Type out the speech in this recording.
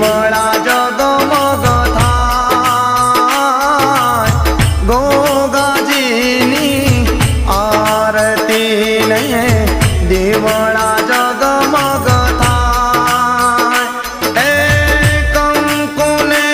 বড়া যদ মগথায় গোগা জিনি আরতি নে দেবড়া যদ মগথায় এ কঙ্কুলে